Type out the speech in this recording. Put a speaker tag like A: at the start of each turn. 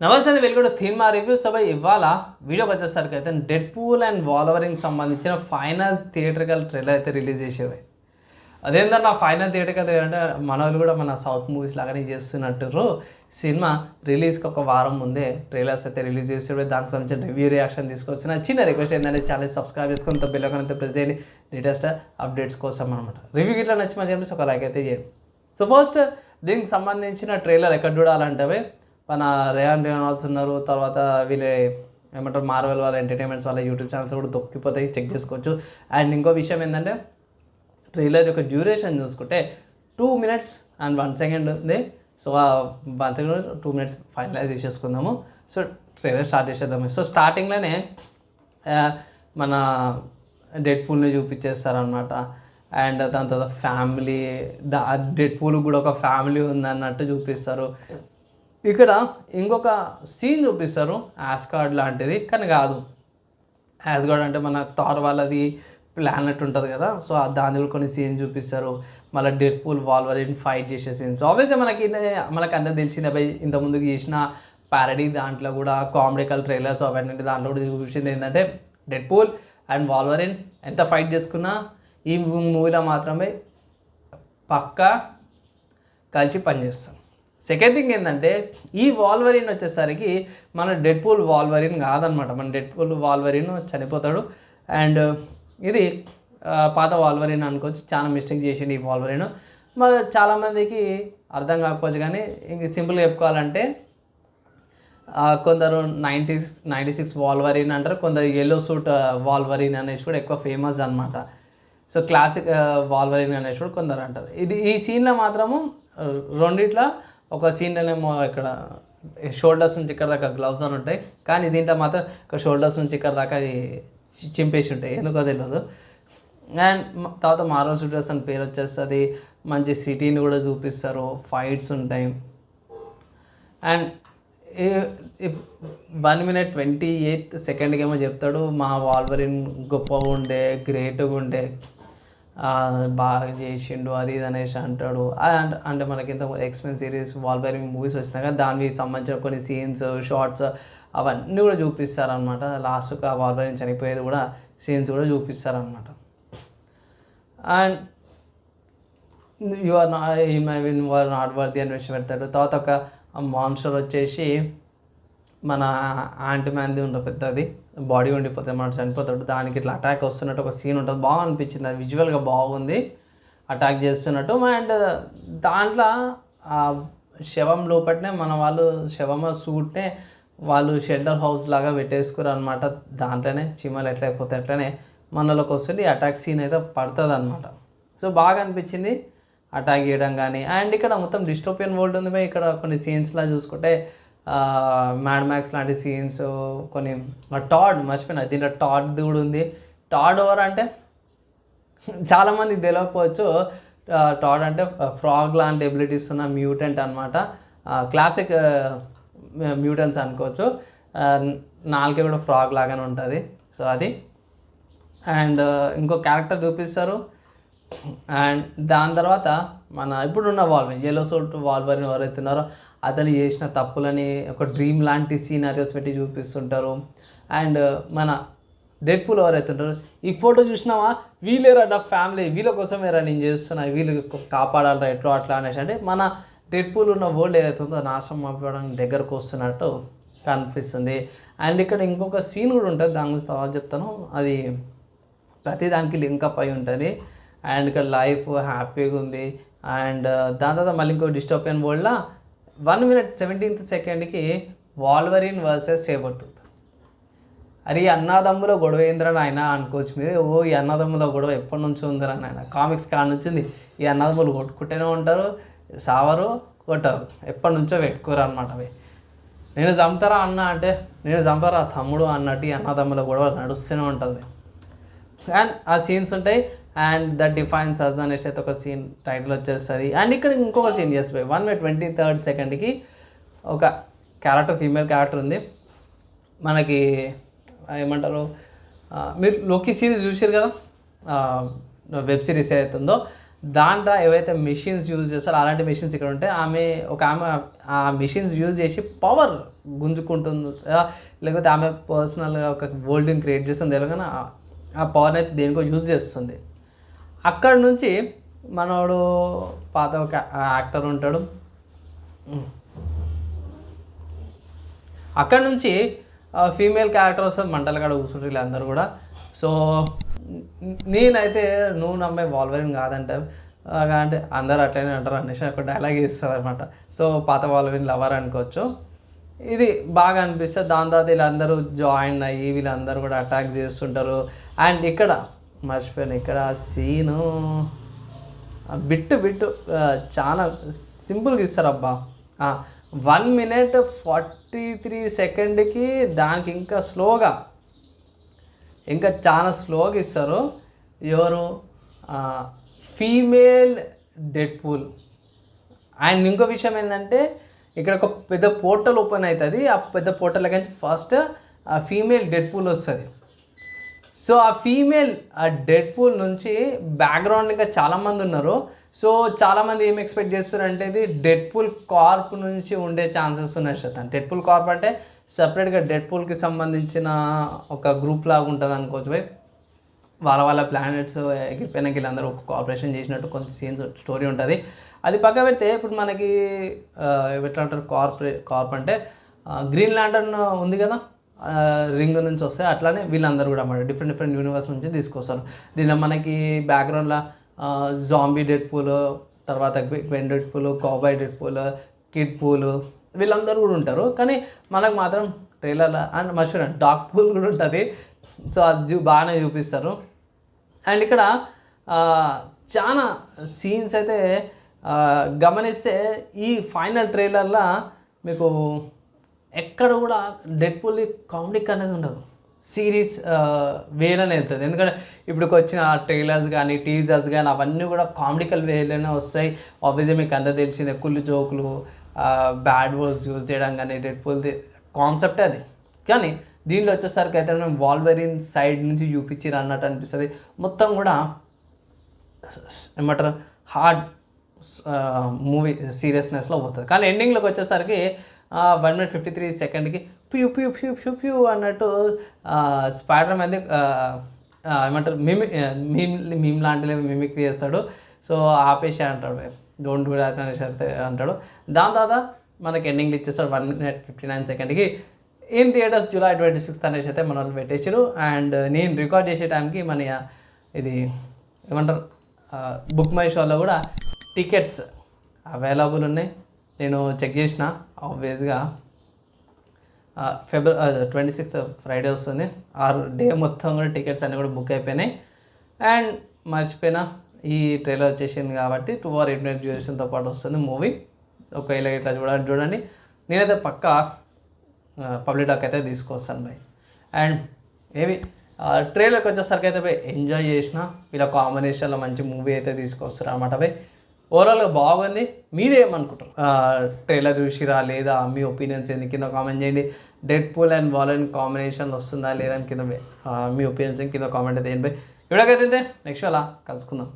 A: నమస్తే వెలుగుడు థీమ్ మా రివ్యూస్ సభ ఇవాళ వీడియోకి వచ్చేసరికి అయితే డెడ్ పూల్ అండ్ వాలవరింగ్ సంబంధించిన ఫైనల్ థియేటర్కల్ ట్రైలర్ అయితే రిలీజ్ చేసేవి అదేంటన్నా ఫైనల్ థియేటర్కల్ అంటే మన వాళ్ళు కూడా మన సౌత్ మూవీస్ లాగానే చేస్తున్నట్టు సినిమా రిలీజ్కి ఒక వారం ముందే ట్రైలర్స్ అయితే రిలీజ్ చేసేవి దానికి సంబంధించిన రివ్యూ రియాక్షన్ తీసుకొచ్చిన చిన్న రిక్వెస్ట్ ఏంటంటే ఛానల్ సబ్స్క్రైబ్ చేసుకుని బెల్ అయితే ప్రెస్ చేయండి. లేటెస్ట్ అప్డేట్స్ కోసం అనమాట రివ్యూ ఇట్లా నచ్చి మంచి ఒక లైక్ అయితే చేయండి. సో ఫస్ట్ దీనికి సంబంధించిన ట్రైలర్ ఎక్కడ చూడాలంటే మన రేయాన్ రేనాల్స్ ఉన్నారు తర్వాత వీళ్ళ ఏమంటారు మార్వెల్ వాళ్ళ ఎంటర్టైన్మెంట్స్ వాళ్ళ యూట్యూబ్ ఛానల్స్ కూడా దొక్కిపోతాయి చెక్ చేసుకోవచ్చు. అండ్ ఇంకో విషయం ఏంటంటే ట్రైలర్ యొక్క డ్యూరేషన్ చూసుకుంటే two minutes and one second ఉంది. So one second two minutes finalise చేసేసుకుందాము. సో ట్రైలర్ స్టార్ట్ చేసేద్దాము. సో స్టార్టింగ్లోనే మన డెడ్ పూల్ని చూపించేస్తారనమాట అండ్ దాని తర్వాత ఫ్యామిలీ దా డెడ్ పూల్ కూడా ఒక ఫ్యామిలీ ఉందన్నట్టు చూపిస్తారు. ఇక్కడ ఇంకొక సీన్ చూపిస్తారు. యాస్కార్డ్ లాంటిది కానీ కాదు. యాస్గార్డ్ అంటే మన థార్ వాళ్ళది ప్లానెట్ ఉంటుంది కదా సో దాని కూడా కొన్ని సీన్ చూపిస్తారు. మళ్ళీ డెడ్ పూల్ వాల్వరిన్ ఫైట్ చేసే సీన్స్ ఆబ్వియస్గా మనకి మనకు అందరూ తెలిసిందే భయ్ ఇంతకుముందుకు చేసిన ప్యారడీ దాంట్లో కూడా కామెడికల్ ట్రైలర్స్ అవన్నీ దాంట్లో కూడా చూపించింది ఏంటంటే డెడ్ పూల్ అండ్ వాల్వరిన్ ఎంత ఫైట్ చేసుకున్నా ఈ మూవీలో మాత్రమే పక్కా కలిసి పనిచేస్తాం. సెకండ్ థింగ్ ఏంటంటే ఈ వాల్వరిన్ వచ్చేసరికి మన డెడ్ పూల్ వాల్వరిన్ కాదనమాట మన డెడ్ పూల్ వాల్వరిన్ చనిపోతాడు అండ్ uh, ఇది పాత వాల్వరిన్ అనుకోవచ్చు. చాలా మిస్టేక్ చేసిండు ఈ వాల్వరిన్ మరి చాలామందికి అర్థం కాకపోవచ్చు కానీ ఇంక సింపుల్గా చెప్పుకోవాలంటే కొందరు ninety six ninety six Wolverine అంటారు. కొందరు ఎల్లో సూట్ వాల్వరిన్ అనేసి కూడా ఎక్కువ ఫేమస్ అనమాట సో క్లాసిక్ వాల్వరిన్ అనేసి కూడా కొందరు అంటారు. ఇది ఈ సీన్లో మాత్రము రెండిట్లో ఒక సీన్లోనేమో ఇక్కడ షోల్డర్స్ నుంచి ఇక్కడ దాకా గ్లవ్స్ అని ఉంటాయి. కానీ దీంట్లో మాత్రం ఇక్కడ షోల్డర్స్ నుంచి ఇక్కడ దాకా అది చింపేసి ఉంటాయి. ఎందుకో తెలియదు అండ్ తర్వాత మార్వల్ షూటర్స్ అని పేరు వచ్చేస్తుంది. మంచి సిటీని కూడా చూపిస్తారు. ఫైట్స్ ఉంటాయి. And one minute twenty eighth సెకండ్కి ఏమో చెప్తాడు. మా వాల్వరిన్ గొప్పగా ఉండే గ్రేట్గా ఉండే. బాగా చేసిండు అది ఇది అనేసి అంటాడు. అది అంటే అంటే మనకి ఇంత ఎక్స్పెన్ సిరీస్ వాల్వరిన్ మూవీస్ వచ్చినాక దానికి సంబంధించిన కొన్ని సీన్స్ షార్ట్స్ అవన్నీ కూడా చూపిస్తారనమాట లాస్ట్కి ఆ బైరింగ్ చనిపోయేది కూడా సీన్స్ కూడా చూపిస్తారనమాట అండ్ యు ఆర్ ఈ my win or not worthy అని విషయం పెడతాడు. తర్వాత ఒక మాన్స్టర్ వచ్చేసి మన యాంటీ మ్యాన్ది ఉంటుంది పెద్దది బాడీ ఉండిపోతే మనం చనిపోతాడు దానికి ఇట్లా అటాక్ వస్తున్నట్టు ఒక సీన్ ఉంటుంది. బాగా అనిపించింది అది విజువల్గా బాగుంది. అటాక్ చేస్తున్నట్టు అండ్ దాంట్లో ఆ శవం లోపటనే మన వాళ్ళు శవమ సూట్నే వాళ్ళు షెల్టర్ హౌస్ లాగా పెట్టేసుకురు అనమాట దాంట్లోనే చీమలు ఎట్లయిపోతే అట్లనే మనలోకి వస్తుంది. అటాక్ సీన్ అయితే పడుతుంది అనమాట సో బాగా అనిపించింది అటాక్ చేయడం కానీ. అండ్ ఇక్కడ మొత్తం డిస్టోపియన్ వరల్డ్ ఉంది. ఇక్కడ కొన్ని సీన్స్లా చూసుకుంటే మ్యాడ్ మ్యాక్స్ లాంటి సీన్స్ కొన్ని టాడ్ మర్చిపోయినా దీంట్లో టాడ్ కూడా ఉంది. టాడ్ ఓవర్ అంటే చాలామందికి తెలియకపోవచ్చు టాడ్ అంటే ఫ్రాగ్ లాంటి ఎబిలిటీస్ ఉన్న మ్యూటెంట్ అనమాట క్లాసిక్ మ్యూటెంట్స్ అనుకోవచ్చు. నాలుకే కూడా ఫ్రాగ్ లాగానే ఉంటుంది. సో అది. అండ్ ఇంకో క్యారెక్టర్ చూపిస్తారు. అండ్ దాని తర్వాత మన ఇప్పుడున్న వాల్వర్ ఎల్లో సోట్ వాల్వర్ ఎవరైతే ఉన్నారో అతను చేసిన తప్పులని ఒక డ్రీమ్ లాంటి సీనరీస్ పెట్టి చూపిస్తుంటారు. అండ్ uh, మన డెడ్పూల్ ఎవరైతే ఉంటారు ఈ ఫోటో చూసినావా? వీళ్ళేరా నా ఫ్యామిలీ వీళ్ళ కోసమేరా నేను చేస్తున్నా వీళ్ళు కాపాడాలరా ఎట్లా అట్లా అనేసి. అంటే మన డెడ్పూల్ ఉన్న వరల్డ్ ఏదైతే ఉందో నాశనం అవ్వడానికి దగ్గరకు వస్తున్నట్టు కనిపిస్తుంది. అండ్ ఇక్కడ ఇంకొక సీన్ కూడా ఉంటుంది దాని గురించి తర్వాత చెప్తాను. అది ప్రతి దానికి లింక్ అప్ అయి ఉంటుంది. అండ్ ఇక్కడ లైఫ్ హ్యాపీగా ఉంది. అండ్ uh, దాని తర్వాత మళ్ళీ ఇంకో డిస్టోపియన్ వరల్డ్లో వన్ మినిట్ సెవెంటీన్త్ సెకండ్కి వాల్వరిన్ వర్సెస్ సేబర్టూత్ అరే ఈ అన్నదమ్ముల గొడవ ఏందిరా నాయన అనుకోవచ్చు మీరు ఓ ఈ అన్నదమ్ముల గొడవ ఎప్పటి నుంచి ఉందిరా నాయన. కామిక్స్ కాడ నుంచి ఉంది. ఈ అన్నదమ్ములు కొట్టుకుంటూనే ఉంటారు సావరు కొట్టరు. ఎప్పటి నుంచో పెట్టుకోరు అనమాట అవి. నేను చంపుతారా అన్న అంటే నేను చంపరా తమ్ముడు అన్నట్టు ఈ అన్నదమ్ముల గొడవ నడుస్తూనే ఉంటుంది. అండ్ ఆ సీన్స్ ఉంటాయి అండ్ దట్ డిఫైన్స్ అస్ అనేసి అయితే ఒక సీన్ టైటిల్ వచ్చేస్తుంది. అండ్ ఇక్కడ ఇంకొక సీన్ చేసిపోయి వన్ మే ట్వంటీ థర్డ్ సెకండ్కి ఒక క్యారెక్టర్ ఫీమేల్ క్యారెక్టర్ ఉంది. మనకి ఏమంటారు? మీరు లోకి సిరీస్ చూసారు కదా? వెబ్ సిరీస్ ఏదైతే ఉందో దాంట్లో ఏవైతే మిషన్స్ యూజ్ చేస్తారో అలాంటి మెషిన్స్ ఇక్కడ ఉంటాయి ఆమె ఒక ఆమె ఆ మెషిన్స్ యూజ్ చేసి పవర్ గుంజుకుంటుంది. లేకపోతే ఆమె పర్సనల్గా ఒక వోల్డింగ్ క్రియేట్ చేస్తుంది. ఎలాగైనా ఆ పవర్ అయితే దేనికో యూజ్ చేస్తుంది. అక్కడ నుంచి మనోడు పాత ఒక యాక్టర్ ఉంటాడు. అక్కడ నుంచి ఫీమేల్ క్యారెక్టర్ వస్తుంది మంటలు కాడ కూర్చుంటారు వీళ్ళందరూ కూడా. సో నేనైతే నువ్వు నమ్మే వాల్వరిన్ కాదంటే అంటే అందరు అట్లనే అంటారు అనేసి ఒక డైలాగ్ ఇస్తారు అనమాట సో పాత వాల్వరిన్ లవర్ అనుకోవచ్చు. ఇది బాగా అనిపిస్తుంది దాని తర్వాత వీళ్ళందరూ జాయిన్ అయ్యి వీళ్ళందరూ కూడా అటాక్ చేస్తుంటారు. అండ్ ఇక్కడ మర్చిపోయాను. ఇక్కడ సీను. బిట్టు బిట్టు చాలా సింపుల్గా ఇస్తారు అబ్బా. వన్ మినిట్ ఫార్టీ త్రీ సెకండ్కి దానికి ఇంకా స్లోగా ఇంకా చాలా స్లోగా ఇస్తారు. ఎవరు? ఫీమేల్ డెడ్ పూల్ అండ్ ఇంకో విషయం ఏంటంటే ఇక్కడ ఒక పెద్ద పోర్టల్ ఓపెన్ అవుతుంది. ఆ పెద్ద పోర్టల్ నుంచి ఫస్ట్ ఆ ఫీమేల్ డెడ్ పూల్ వస్తుంది. సో ఆ ఫీమేల్ ఆ డెడ్ పూల్ నుంచి బ్యాక్గ్రౌండ్ ఇంకా చాలామంది ఉన్నారు. సో చాలామంది ఏం ఎక్స్పెక్ట్ చేస్తున్నారంటే ఇది డెడ్ పూల్ కార్ప్ నుంచి ఉండే ఛాన్సెస్ ఉన్నాయి శాతం డెడ్ పూల్ కార్ప్ అంటే సపరేట్గా డెడ్ పూల్కి సంబంధించిన ఒక గ్రూప్ లాగా ఉంటుంది అనుకోవచ్చు. బై వాళ్ళ వాళ్ళ ప్లానెట్స్ ఎగిరిపోయినాక వీళ్ళందరూ ఒక కోఆపరేషన్ చేసినట్టు కొంత సీన్స్ స్టోరీ ఉంటుంది. అది పక్క పెడితే ఇప్పుడు మనకి ఎట్లా అంటారు? కార్పొరే కార్ప్ అంటే గ్రీన్ ల్యాండర్న్ ఉంది కదా? రింగ్ నుంచి వస్తే అట్లానే వీళ్ళందరూ కూడా అన్నమాట. డిఫరెంట్ డిఫరెంట్ యూనివర్స్ నుంచి తీసుకొస్తారు. దీనిలో మనకి బ్యాక్గ్రౌండ్లో జాంబీ డెడ్ పూల్ తర్వాత queen Deadpool cowboy Deadpool Kidpool వీళ్ళందరూ కూడా ఉంటారు. కానీ మనకు మాత్రం ట్రైలర్లో అండ్ మర్చిపోయిన డాక్ పూల్ కూడా ఉంటుంది. సో అది బాగానే చూపిస్తారు. అండ్ ఇక్కడ చాలా సీన్స్ అయితే గమనిస్తే ఈ ఫైనల్ ట్రైలర్లో మీకు ఎక్కడ కూడా డెడ్ పూల్ కామెడీకి అనేది ఉండదు. సిరీస్ వేలోనే వెళ్తుంది. ఎందుకంటే ఇప్పుడు వచ్చిన ట్రైలర్స్ కానీ టీజర్స్ కానీ అవన్నీ కూడా కామెడికల్ వేలోనే వస్తాయి. ఆబ్వియస్గా మీకు అందరూ తెలిసిందే కుళ్ళు జోకులు బ్యాడ్ వర్డ్స్ యూజ్ చేయడం కానీ డెడ్ పూల్ది కాన్సెప్ట్ అది. కానీ దీంట్లో వచ్చేసరికి అయితే మేము వాల్వెరిన్ సైడ్ నుంచి చూపించారు అన్నట్టు అనిపిస్తుంది. మొత్తం కూడా ఏమంటారు హార్డ్ మూవీ సీరియస్నెస్లో పోతుంది. కానీ ఎండింగ్లోకి వచ్చేసరికి వన్ మినిట్ ఫిఫ్టీ త్రీ సెకండ్కి ప్యూ ప్యూ ప్యూ ప్యూ ప్యూ అన్నట్టు స్పైడర్ మ్యాన్ ఏమంటారు మిమి మీమ్ మీమ్ లాంటివి మిమిక్ చేస్తాడు. సో ఆపేసి అంటాడు డోంట్ డూ దాట్ అనేసి అంటే అంటాడు. దాని తర్వాత మనకి ఎండింగ్లు ఇచ్చేస్తాడు వన్ మినిట్ ఫిఫ్టీ నైన్ సెకండ్కి in theatres July twenty sixth అనేసి అయితే మన వాళ్ళు పెట్టేసారు అండ్ నేను రికార్డ్ చేసే టైంకి మన ఇది ఏమంటారు బుక్ మై షోలో కూడా టికెట్స్ అవైలబుల్ ఉన్నాయి. నేను చెక్ చేసిన ఆబ్వియస్గా ఫిబ్ర ట్వంటీ సిక్స్త్ ఫ్రైడే వస్తుంది. ఆ డే మొత్తం కూడా టికెట్స్ అన్నీ కూడా బుక్ అయిపోయినాయి. అండ్ మర్చిపోయినా ఈ ట్రైలర్ వచ్చేసింది కాబట్టి టూ ఆర్ ఎయిట్ మినిట్ డ్యూరేషన్తో పాటు వస్తుంది మూవీ ఒకవేళ ఇట్లా చూడాలి చూడండి. నేనైతే పక్కా పబ్లిక్ టాక్ అయితే తీసుకొస్తాను భయ్ అండ్ ఏవి ట్రైలర్కి వచ్చేసరికి అయితే భయ్ ఎంజాయ్ చేసిన వీళ్ళ కాంబినేషన్లో మంచి మూవీ అయితే తీసుకొస్తారు అనమాట భయ్ ఓవరాల్గా బాగుంది. మీరేమనుకుంటారు ట్రైలర్ చూసిరా లేదా? మీ ఒపీనియన్స్ ఏంది? కింద కామెంట్ చేయండి. Deadpool and Wolverine combination వస్తుందా లేదా అని కింద మీ ఒపీనియన్స్ కింద కామెంట్ అయితే ఏంటి ఇవిడకైతే నెక్స్ట్ అలా కలుసుకుందాం.